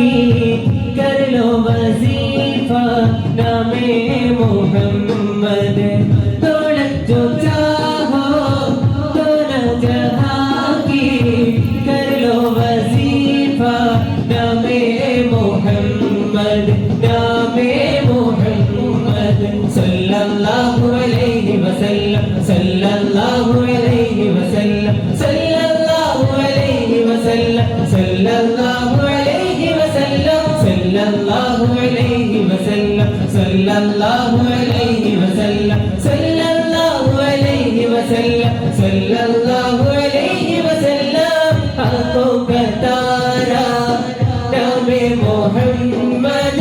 की कर लो वजीफा नामे मोहम्मद मोहम्मद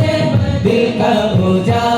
दिल का बुझा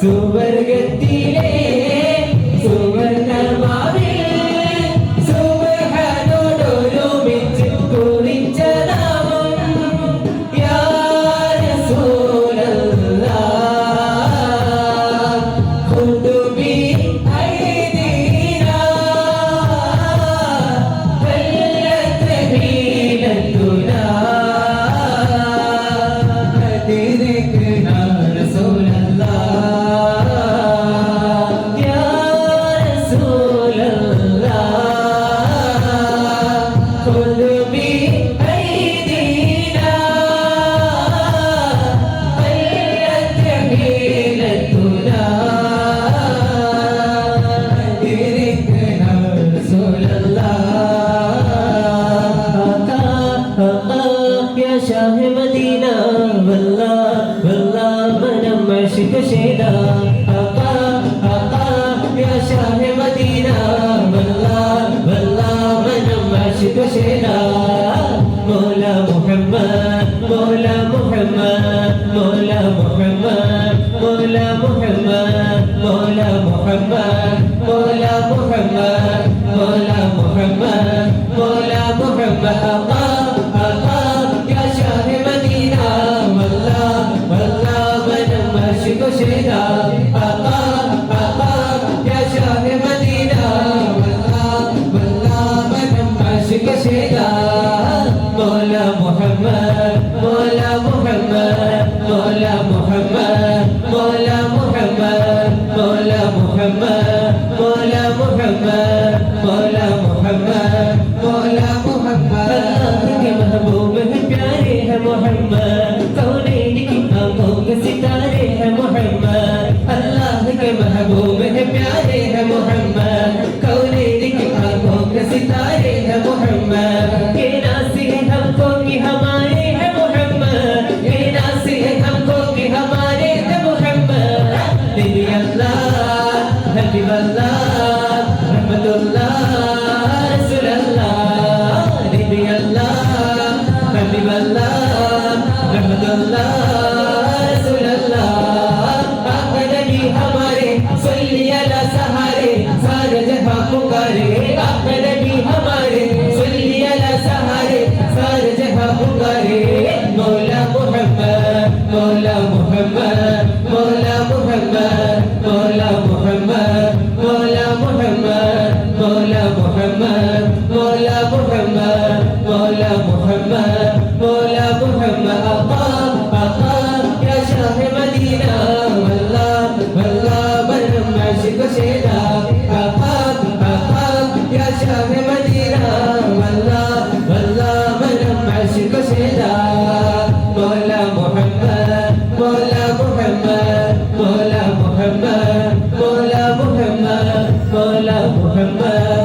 സുവർഗത്തിലെ ചെയ്ത മോല മുഹമ്മദ് മോല മുഹമ്മദ് മോല മുഹമ്മദ് മോല മുഹമ്മദ് മോല മുഹമ്മദ് മോല മുഹമ്മദ് മോല മുഹമ്മദ് മോല മുഹമ്മദ്. महबूब प्यारे है मोहम्मद Rahmatullah, Rahmatullah, محمد مولا محمد الله الله يا شاه مدينة والله والله مرهم عشق شيدا الله الله يا شاه مدينة والله والله مرهم عشق شيدا مولا محمد مولا محمد مولا محمد مولا محمد مولا محمد.